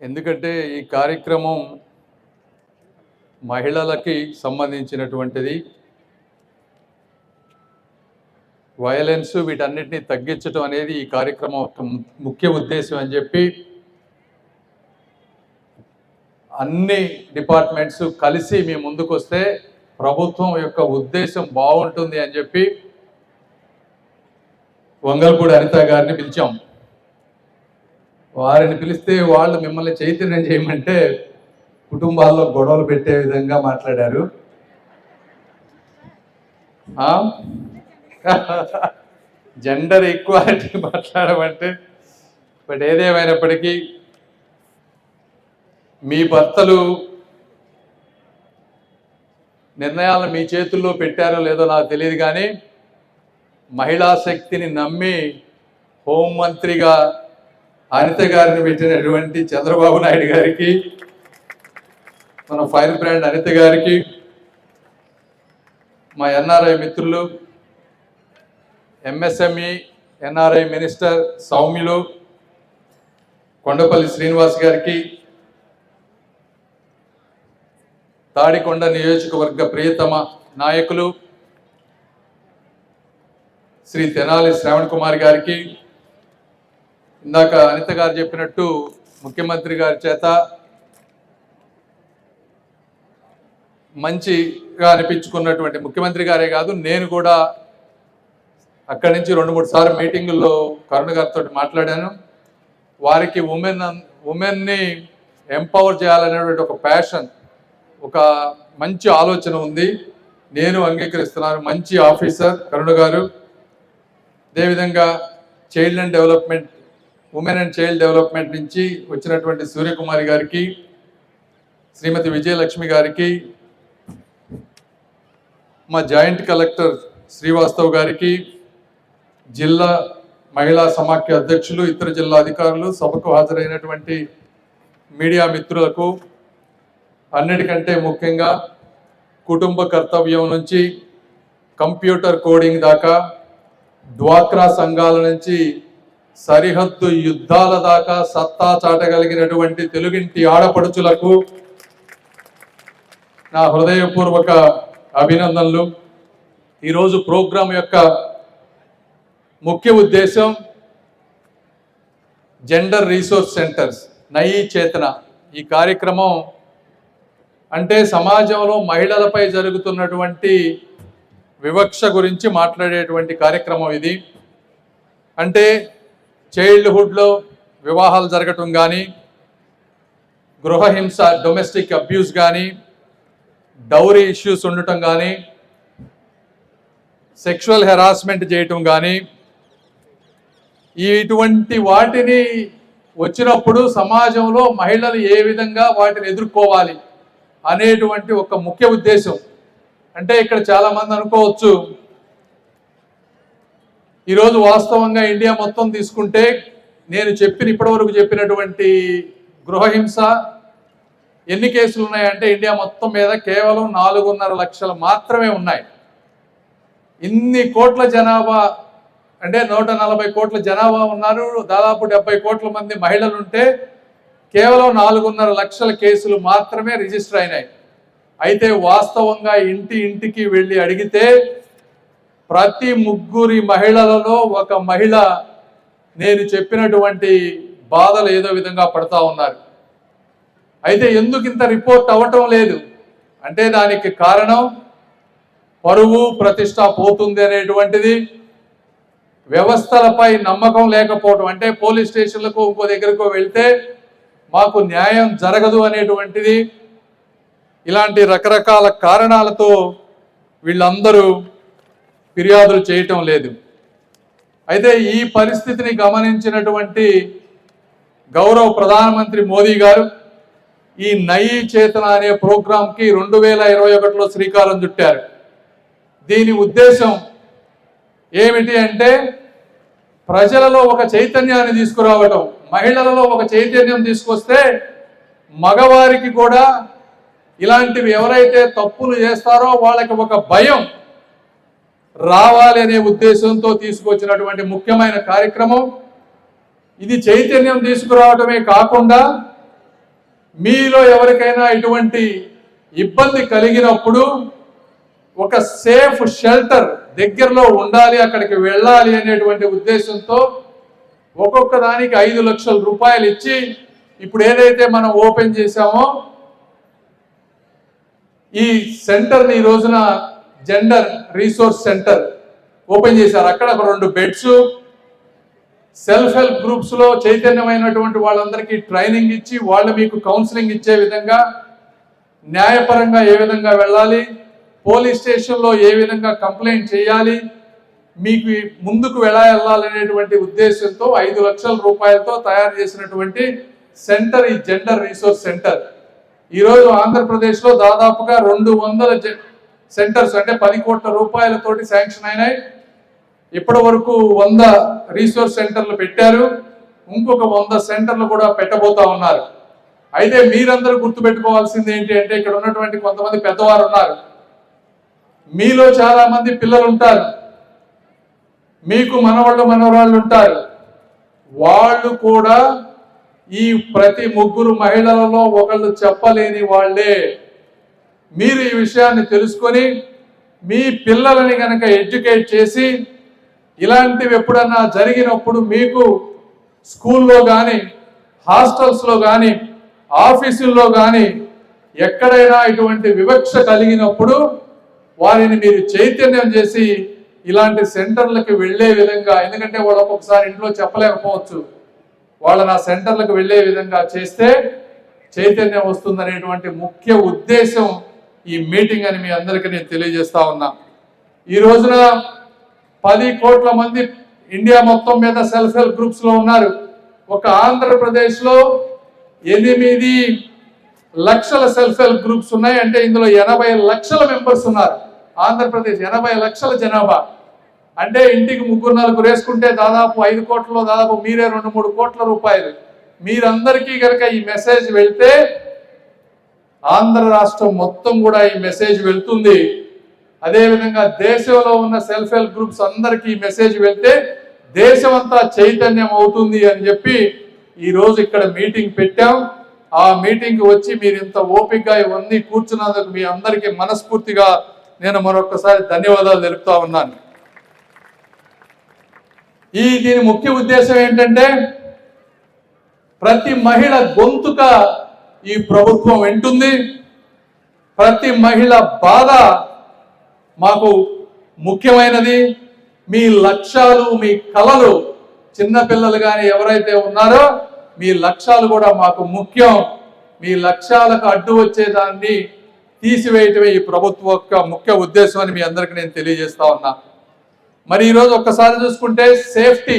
ఎందుకంటే ఈ కార్యక్రమం మహిళలకి సంబంధించినటువంటిది. వయలెన్స్ వీటన్నిటిని తగ్గించడం అనేది ఈ కార్యక్రమం ముఖ్య ఉద్దేశం అని చెప్పి అన్ని డిపార్ట్మెంట్స్ కలిసి మీ ముందుకు వస్తే ప్రభుత్వం యొక్క ఉద్దేశం బాగుంటుంది అని చెప్పి వంగల్పూడి అనిత గారిని పిలిచాం. వారిని పిలిస్తే వాళ్ళు మిమ్మల్ని చైతన్యం చేయమంటే కుటుంబాల్లో గొడవలు పెట్టే విధంగా మాట్లాడారు. జెండర్ ఈక్వాలిటీ మాట్లాడమంటే బట్ ఏదేమైనప్పటికీ మీ భర్తలు నిర్ణయాలను మీ చేతుల్లో పెట్టారో లేదో నాకు తెలియదు కానీ మహిళా శక్తిని నమ్మి హోంమంత్రిగా అనిత గారిని పెట్టినటువంటి చంద్రబాబు నాయుడు గారికి మన ఫైర్ బ్రాండ్ అనిత గారికి మా ఎన్ఆర్ఐ మిత్రులు ఎంఎస్ఎంఈ ఎన్ఆర్ఐ మినిస్టర్ సౌమ్యులు కొండపల్లి శ్రీనివాస్ గారికి తాడికొండ నియోజకవర్గ ప్రియతమ నాయకులు శ్రీ తెనాలి శ్రావణ్ కుమార్ గారికి ఇందాక అనిత గారు చెప్పినట్టు ముఖ్యమంత్రి గారి చేత మంచిగా అనిపించుకున్నటువంటి ముఖ్యమంత్రి గారే కాదు నేను కూడా అక్కడి నుంచి రెండు మూడు సార్లు మీటింగుల్లో కరుణ గారితో మాట్లాడాను. వారికి ఉమెన్ ఉమెన్ని ఎంపవర్ చేయాలనేటువంటి ఒక ప్యాషన్ ఒక మంచి ఆలోచన ఉంది. నేను అంగీకరిస్తున్నాను. మంచి ఆఫీసర్ కరుణ గారు. అదేవిధంగా child and development women and child development నుంచి వచ్చినటువంటి సూర్యకుమారి గారికి శ్రీమతి విజయలక్ష్మి గారికి మా జాయింట్ కలెక్టర్ శ్రీవాస్తవ్ గారికి జిల్లా మహిళా సమాఖ్య అధ్యక్షులు ఇతర జిల్లా అధికారులు సభకు హాజరైనటువంటి మీడియా మిత్రులకు అన్నిటికంటే ముఖ్యంగా కుటుంబ కర్తవ్యం నుంచి కంప్యూటర్ కోడింగ్ దాకా డ్వాక్రా సంఘాల నుంచి సరిహద్దు యుద్ధాల దాకా సత్తా చాటగలిగినటువంటి తెలుగింటి ఆడపడుచులకు నా హృదయపూర్వక అభినందనలు. ఈరోజు ప్రోగ్రాం యొక్క ముఖ్య ఉద్దేశం జెండర్ రీసోర్స్ సెంటర్స్ నయీ చేతన. ఈ కార్యక్రమం అంటే సమాజంలో మహిళలపై జరుగుతున్నటువంటి వివక్ష గురించి మాట్లాడేటువంటి కార్యక్రమం ఇది. అంటే చైల్డ్హుడ్లో వివాహాలు జరగటం కానీ గృహహింస డొమెస్టిక్ అబ్యూస్ కానీ డౌరీ ఇష్యూస్ ఉండటం కానీ సెక్షువల్ హెరాస్మెంట్ చేయటం కానీ ఇటువంటి వాటిని వచ్చినప్పుడు సమాజంలో మహిళలు ఏ విధంగా వాటిని ఎదుర్కోవాలి అనేటువంటి ఒక ముఖ్య ఉద్దేశం. అంటే ఇక్కడ చాలామంది అనుకోవచ్చు ఈరోజు వాస్తవంగా ఇండియా మొత్తం తీసుకుంటే నేను చెప్పిన ఇప్పటివరకు చెప్పినటువంటి గృహహింస ఎన్ని కేసులు ఉన్నాయంటే ఇండియా మొత్తం మీద కేవలం నాలుగున్నర లక్షలు మాత్రమే ఉన్నాయి. ఇన్ని కోట్ల జనాభా అంటే నూట నలభై కోట్ల జనాభా ఉన్నారు. దాదాపు డెబ్బై కోట్ల మంది మహిళలు ఉంటే కేవలం నాలుగున్నర లక్షల కేసులు మాత్రమే రిజిస్టర్ అయినాయి. అయితే వాస్తవంగా ఇంటి ఇంటికి వెళ్ళి అడిగితే ప్రతి ముగ్గురి మహిళలలో ఒక మహిళ నేను చెప్పినటువంటి బాధలు ఏదో విధంగా పడతా ఉన్నారు. అయితే ఎందుకు ఇంత రిపోర్ట్ అవ్వటం లేదు? అంటే దానికి కారణం పరువు ప్రతిష్ట పోతుంది అనేటువంటిది వ్యవస్థలపై నమ్మకం లేకపోవడం అంటే పోలీస్ స్టేషన్లకు ఇంకో దగ్గరకు వెళ్తే మాకు న్యాయం జరగదు అనేటువంటిది ఇలాంటి రకరకాల కారణాలతో వీళ్ళందరూ ఫిర్యాదులు చేయటం లేదు. అయితే ఈ పరిస్థితిని గమనించినటువంటి గౌరవ ప్రధానమంత్రి మోదీ గారు ఈ నయీ చేతన అనే ప్రోగ్రాంకి రెండు వేల ఇరవై ఒకటిలో శ్రీకారం చుట్టారు. దీని ఉద్దేశం ఏమిటి అంటే ప్రజలలో ఒక చైతన్యాన్ని తీసుకురావటం. మహిళలలో ఒక చైతన్యం తీసుకొస్తే మగవారికి కూడా ఇలాంటివి ఎవరైతే తప్పులు చేస్తారో వాళ్ళకి ఒక భయం రావాలి అనే ఉద్దేశంతో తీసుకొచ్చినటువంటి ముఖ్యమైన కార్యక్రమం. ఇది చైతన్యం తీసుకురావడమే కాకుండా మీలో ఎవరికైనా ఇటువంటి ఇబ్బంది కలిగినప్పుడు ఒక సేఫ్ షెల్టర్ దగ్గరలో ఉండాలి అక్కడికి వెళ్ళాలి అనేటువంటి ఉద్దేశంతో ఒక్కొక్క దానికి ఐదు లక్షల రూపాయలు ఇచ్చి ఇప్పుడు ఏదైతే మనం ఓపెన్ చేశామో ఈ సెంటర్ని ఈ రోజున జెండర్ రీసోర్స్ సెంటర్ ఓపెన్ చేశారు. అక్కడ ఒక రెండు బెడ్స్ సెల్ఫ్ హెల్ప్ గ్రూప్స్లో చైతన్యమైనటువంటి వాళ్ళందరికీ ట్రైనింగ్ ఇచ్చి వాళ్ళు మీకు కౌన్సిలింగ్ ఇచ్చే విధంగా న్యాయపరంగా ఏ విధంగా వెళ్ళాలి పోలీస్ స్టేషన్లో ఏ విధంగా కంప్లైంట్ చేయాలి మీకు ముందుకు ఎలా వెళ్ళాలనేటువంటి ఉద్దేశంతో ఐదు లక్షల రూపాయలతో తయారు చేసినటువంటి సెంటర్ ఈ జెండర్ రీసోర్స్ సెంటర్ ఈరోజు ఆంధ్రప్రదేశ్లో దాదాపుగా రెండు వందల సెంటర్స్ అంటే పది కోట్ల రూపాయలతోటి శాంక్షన్ అయినాయి. ఇప్పటి వరకు వంద రీసోర్స్ సెంటర్లు పెట్టారు. ఇంకొక వంద సెంటర్లు కూడా పెట్టబోతా ఉన్నారు. అయితే మీరందరూ గుర్తుపెట్టుకోవాల్సింది ఏంటి అంటే ఇక్కడ ఉన్నటువంటి కొంతమంది పెద్దవారు ఉన్నారు. మీలో చాలా మంది పిల్లలు ఉంటారు. మీకు మనవాళ్ళు మనవరాళ్ళు ఉంటారు. వాళ్ళు కూడా ఈ ప్రతి ముగ్గురు మహిళలలో ఒకళ్ళు చెప్పలేని వాళ్ళే. మీరు ఈ విషయాన్ని తెలుసుకొని మీ పిల్లలని కనుక ఎడ్యుకేట్ చేసి ఇలాంటివి ఎప్పుడన్నా జరిగినప్పుడు మీకు స్కూల్లో కానీ హాస్టల్స్లో కానీ ఆఫీసుల్లో కానీ ఎక్కడైనా ఇటువంటి వివక్ష కలిగినప్పుడు వారిని మీరు చైతన్యం చేసి ఇలాంటి సెంటర్లకు వెళ్ళే విధంగా ఎందుకంటే వాళ్ళు ఒక్కొక్కసారి ఇంట్లో చెప్పలేకపోవచ్చు. వాళ్ళని ఆ సెంటర్లకు వెళ్ళే విధంగా చేస్తే చైతన్యం వస్తుందనేటువంటి ముఖ్య ఉద్దేశం ఈ మీటింగ్ అని మీ అందరికీ నేను తెలియజేస్తా ఉన్నా. ఈ రోజున పది కోట్ల మంది ఇండియా మొత్తం మీద సెల్ఫ్ హెల్ప్ గ్రూప్స్లో ఉన్నారు. ఒక ఆంధ్రప్రదేశ్లో ఎనిమిది లక్షల సెల్ఫ్ హెల్ప్ గ్రూప్స్ ఉన్నాయి. అంటే ఇందులో ఎనభై లక్షల మెంబర్స్ ఉన్నారు. ఆంధ్రప్రదేశ్ ఎనభై లక్షల జనాభా. అంటే ఇంటికి ముగ్గురు నలుగురు వేసుకుంటే దాదాపు ఐదు కోట్లలో దాదాపు మీరే రెండు మూడు కోట్ల రూపాయలు. మీరందరికీ కనుక ఈ మెసేజ్ వెళ్తే ఆంధ్ర రాష్ట్రం మొత్తం కూడా ఈ మెసేజ్ వెళ్తుంది. అదేవిధంగా దేశంలో ఉన్న సెల్ఫ్ హెల్ప్ గ్రూప్స్ అందరికీ ఈ మెసేజ్ వెళ్తే దేశం అంతా చైతన్యం అవుతుంది అని చెప్పి ఈరోజు ఇక్కడ మీటింగ్ పెట్టాం. ఆ మీటింగ్ వచ్చి మీరు ఇంత ఓపికగా ఇవన్నీ కూర్చున్నందుకు మీ అందరికీ మనస్ఫూర్తిగా నేను మరొకసారి ధన్యవాదాలు తెలుపుతా ఉన్నాను. ఈ దీని ముఖ్య ఉద్దేశం ఏంటంటే ప్రతి మహిళ గొంతుక ఈ ప్రభుత్వం వింటుంది. ప్రతి మహిళ బాధ మాకు ముఖ్యమైనది. మీ లక్ష్యాలు మీ కళలు చిన్నపిల్లలు కానీ ఎవరైతే ఉన్నారో మీ లక్ష్యాలు కూడా మాకు ముఖ్యం. మీ లక్ష్యాలకు అడ్డు వచ్చేదాన్ని తీసివేయటమే ఈ ప్రభుత్వం యొక్క ముఖ్య ఉద్దేశం అని మీ అందరికి నేను తెలియజేస్తా ఉన్నా. మరి ఈరోజు ఒక్కసారి చూసుకుంటే సేఫ్టీ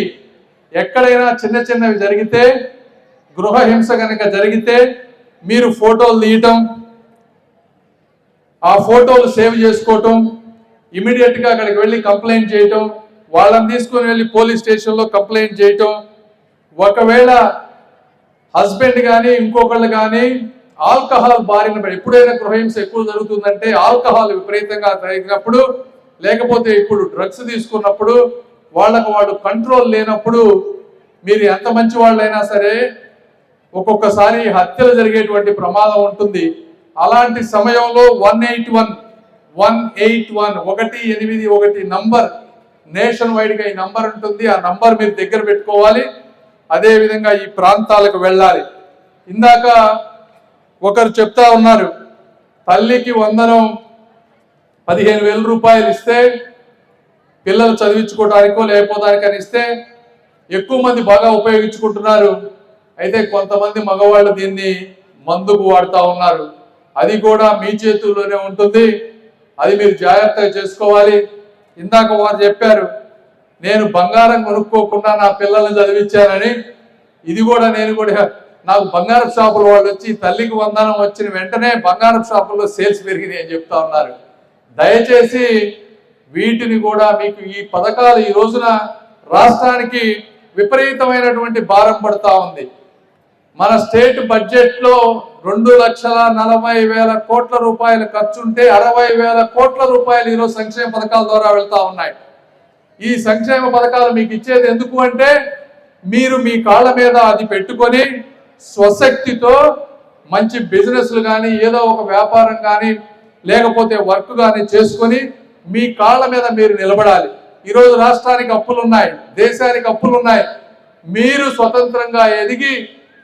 ఎక్కడైనా చిన్న చిన్నవి జరిగితే గృహహింస కనుక జరిగితే మీరు ఫోటోలు తీయటం ఆ ఫోటోలు సేవ్ చేసుకోవటం ఇమీడియట్గా అక్కడికి వెళ్ళి కంప్లైంట్ చేయటం వాళ్ళని తీసుకుని వెళ్ళి పోలీస్ స్టేషన్లో కంప్లైంట్ చేయటం ఒకవేళ హస్బెండ్ కానీ ఇంకొకళ్ళు కానీ ఆల్కహాల్ బారిన పడి ఎప్పుడైనా గృహహింస ఎక్కువ జరుగుతుందంటే ఆల్కహాల్ విపరీతంగా తగినప్పుడు లేకపోతే ఇప్పుడు డ్రగ్స్ తీసుకున్నప్పుడు వాళ్ళకు వాళ్ళు కంట్రోల్ లేనప్పుడు మీరు ఎంత మంచి వాళ్ళైనా సరే ఒక్కొక్కసారి హత్యలు జరిగేటువంటి ప్రమాదం ఉంటుంది. అలాంటి సమయంలో one eight one one eight one ఒకటి ఎనిమిది ఒకటి నంబర్ నేషన్ వైడ్గా ఈ నంబర్ ఉంటుంది. ఆ నంబర్ మీరు దగ్గర పెట్టుకోవాలి. అదేవిధంగా ఈ ప్రాంతాలకు వెళ్ళాలి. ఇందాక ఒకరు చెప్తా ఉన్నారు తల్లికి వందనం పదిహేను వేల రూపాయలు ఇస్తే పిల్లలు చదివించుకోవడానికో లేకపోవడానికని ఇస్తే ఎక్కువ మంది బాగా ఉపయోగించుకుంటున్నారు. అయితే కొంతమంది మగవాళ్ళు దీన్ని మందుకు వాడుతూ ఉన్నారు. అది కూడా మీ చేతుల్లోనే ఉంటుంది. అది మీరు జాగ్రత్తగా చేసుకోవాలి. ఇందాక వారు చెప్పారు నేను బంగారం కొనుక్కోకుండా నా పిల్లల్ని చదివించానని. ఇది కూడా నేను కూడా నాకు బంగారం షాపుల వాళ్ళు వచ్చి తల్లికి వందనం వచ్చిన వెంటనే బంగారం షాపుల్లో సేల్స్ పెరిగినాయి అని చెప్తా ఉన్నారు. దయచేసి వీటిని కూడా మీకు ఈ పథకాలు ఈ రోజున రాష్ట్రానికి విపరీతమైనటువంటి భారం పడుతూ ఉంది. మన స్టేట్ బడ్జెట్లో రెండు లక్షల నలభై వేల కోట్ల రూపాయలు ఖర్చు ఉంటే అరవై వేల కోట్ల రూపాయలు ఈరోజు సంక్షేమ పథకాల ద్వారా వెళ్తా ఉన్నాయి. ఈ సంక్షేమ పథకాలు మీకు ఇచ్చేది ఎందుకు అంటే మీరు మీ కాళ్ళ మీద అది పెట్టుకొని స్వశక్తితో మంచి బిజినెస్లు కానీ ఏదో ఒక వ్యాపారం కానీ లేకపోతే వర్క్ కానీ చేసుకొని మీ కాళ్ళ మీద మీరు నిలబడాలి. ఈరోజు రాష్ట్రానికి అప్పులు ఉన్నాయి దేశానికి అప్పులు ఉన్నాయి మీరు స్వతంత్రంగా ఎదిగి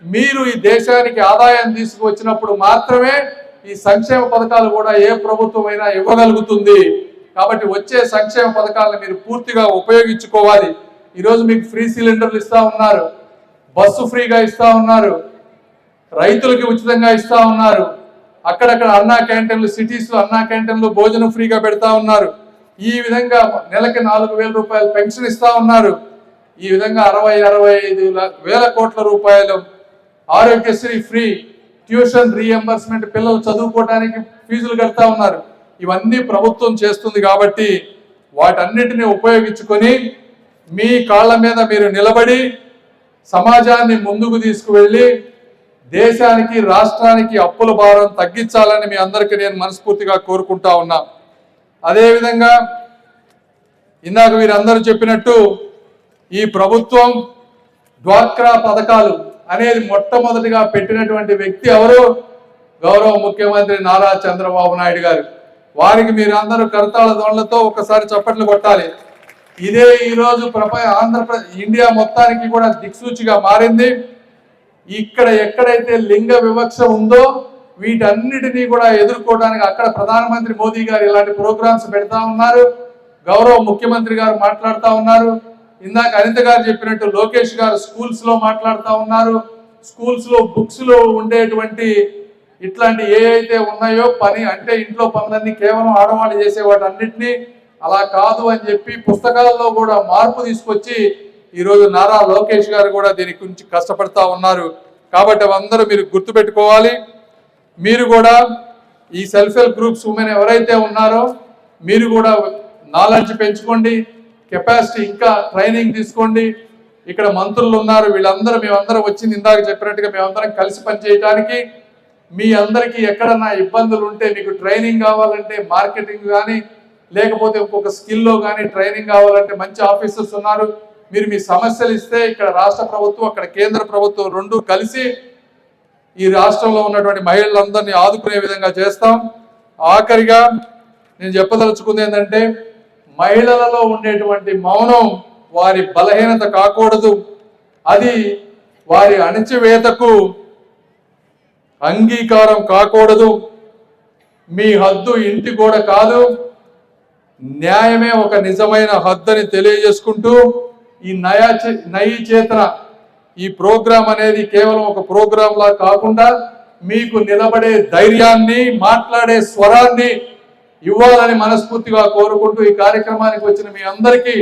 మీరు ఈ దేశానికి ఆదాయం తీసుకువచ్చినప్పుడు మాత్రమే ఈ సంక్షేమ పథకాలు కూడా ఏ ప్రభుత్వమైనా ఇవ్వగలుగుతుంది. కాబట్టి వచ్చే సంక్షేమ పథకాలను మీరు పూర్తిగా ఉపయోగించుకోవాలి. ఈరోజు మీకు ఫ్రీ సిలిండర్లు ఇస్తా ఉన్నారు. బస్సు ఫ్రీగా ఇస్తా ఉన్నారు. రైతులకి ఉచితంగా ఇస్తా ఉన్నారు. అక్కడక్కడ అన్నా క్యాంటీన్లు సిటీస్లో అన్నా క్యాంటీన్లు భోజనం ఫ్రీగా పెడతా ఉన్నారు. ఈ విధంగా నెలకి నాలుగు వేల రూపాయలు పెన్షన్ ఇస్తా ఉన్నారు. ఈ విధంగా అరవై అరవై ఐదు వేల కోట్ల రూపాయలు ఆరోగ్యశ్రీ ఫ్రీ ట్యూషన్ రీఎంబర్స్మెంట్ పిల్లలు చదువుకోవడానికి ఫీజులు కడతా ఉన్నారు. ఇవన్నీ ప్రభుత్వం చేస్తుంది కాబట్టి వాటన్నిటిని ఉపయోగించుకొని మీ కాళ్ళ మీద మీరు నిలబడి సమాజాన్ని ముందుకు తీసుకువెళ్ళి దేశానికి రాష్ట్రానికి అప్పుల భారం తగ్గించాలని మీ అందరికీ నేను మనస్ఫూర్తిగా కోరుకుంటా ఉన్నా. అదేవిధంగా ఇందాక వీరందరూ చెప్పినట్టు ఈ ప్రభుత్వం డ్వాక్రా పథకాలు అనేది మొట్టమొదటిగా పెట్టినటువంటి వ్యక్తి ఎవరు? గౌరవ ముఖ్యమంత్రి నారా చంద్రబాబు నాయుడు గారు. వారికి మీరందరూ కరతాళ దోళ్ళతో ఒకసారి చప్పట్లు కొట్టాలి. ఇదే ఈరోజు ప్రపంచ ఆంధ్రప్రదేశ్ ఇండియా మొత్తానికి కూడా దిక్సూచిగా మారింది. ఇక్కడ ఎక్కడైతే లింగ వివక్ష ఉందో వీటన్నిటినీ కూడా ఎదుర్కోవడానికి అక్కడ ప్రధానమంత్రి మోదీ గారు ఇలాంటి ప్రోగ్రామ్స్ పెడతా ఉన్నారు. గౌరవ ముఖ్యమంత్రి గారు మాట్లాడుతూ ఉన్నారు. ఇందాక అనిత గారు చెప్పినట్టు లోకేష్ గారు స్కూల్స్లో మాట్లాడుతూ ఉన్నారు. స్కూల్స్లో బుక్స్లో ఉండేటువంటి ఇట్లాంటి ఏ అయితే ఉన్నాయో పని అంటే ఇంట్లో పనులన్నీ కేవలం ఆడవాళ్ళు చేసే వాటన్నిటినీ అలా కాదు అని చెప్పి పుస్తకాల్లో కూడా మార్పు తీసుకొచ్చి ఈరోజు నారా లోకేష్ గారు కూడా దీని గురించి కష్టపడతా ఉన్నారు. కాబట్టి అవందరూ మీరు గుర్తుపెట్టుకోవాలి. మీరు కూడా ఈ సెల్ఫ్ హెల్ప్ గ్రూప్స్ ఉమెన్ ఎవరైతే ఉన్నారో మీరు కూడా నాలెడ్జ్ పెంచుకోండి. కెపాసిటీ ఇంకా ట్రైనింగ్ తీసుకోండి. ఇక్కడ మంత్రులు ఉన్నారు వీళ్ళందరూ మేమందరం వచ్చింది ఇందాక చెప్పినట్టుగా మేమందరం కలిసి పనిచేయడానికి మీ అందరికీ ఎక్కడన్నా ఇబ్బందులు ఉంటే మీకు ట్రైనింగ్ కావాలంటే మార్కెటింగ్ కానీ లేకపోతే ఇంకొక స్కిల్లో కానీ ట్రైనింగ్ కావాలంటే మంచి ఆఫీసర్స్ ఉన్నారు. మీరు మీ సమస్యలు ఇస్తే ఇక్కడ రాష్ట్ర ప్రభుత్వం అక్కడ కేంద్ర ప్రభుత్వం రెండు కలిసి ఈ రాష్ట్రంలో ఉన్నటువంటి మహిళలందరినీ ఆదుకునే విధంగా చేస్తాం. ఆఖరిగా నేను చెప్పదలుచుకుంది ఏంటంటే మహిళలలో ఉండేటువంటి మౌనం వారి బలహీనత కాకూడదు. అది వారి అణచివేతకు అంగీకారం కాకూడదు. మీ హద్దు ఇంటి కూడా కాదు. న్యాయమే ఒక నిజమైన హద్దని తెలియజేసుకుంటూ ఈ నయా చే- నయీ చేతన ఈ ప్రోగ్రాం అనేది కేవలం ఒక ప్రోగ్రాంలా కాకుండా మీకు నిలబడే ధైర్యాన్ని మాట్లాడే స్వరాన్ని ఇవ్వాలని మనస్ఫూర్తిగా కోరుకుంటూ ఈ కార్యక్రమానికి వచ్చిన మీ అందరికీ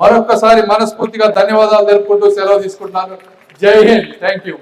మరొక్కసారి మనస్ఫూర్తిగా ధన్యవాదాలు తెలుపుకుంటూ సెలవు తీసుకుంటున్నాను. జై హింద్. Thank you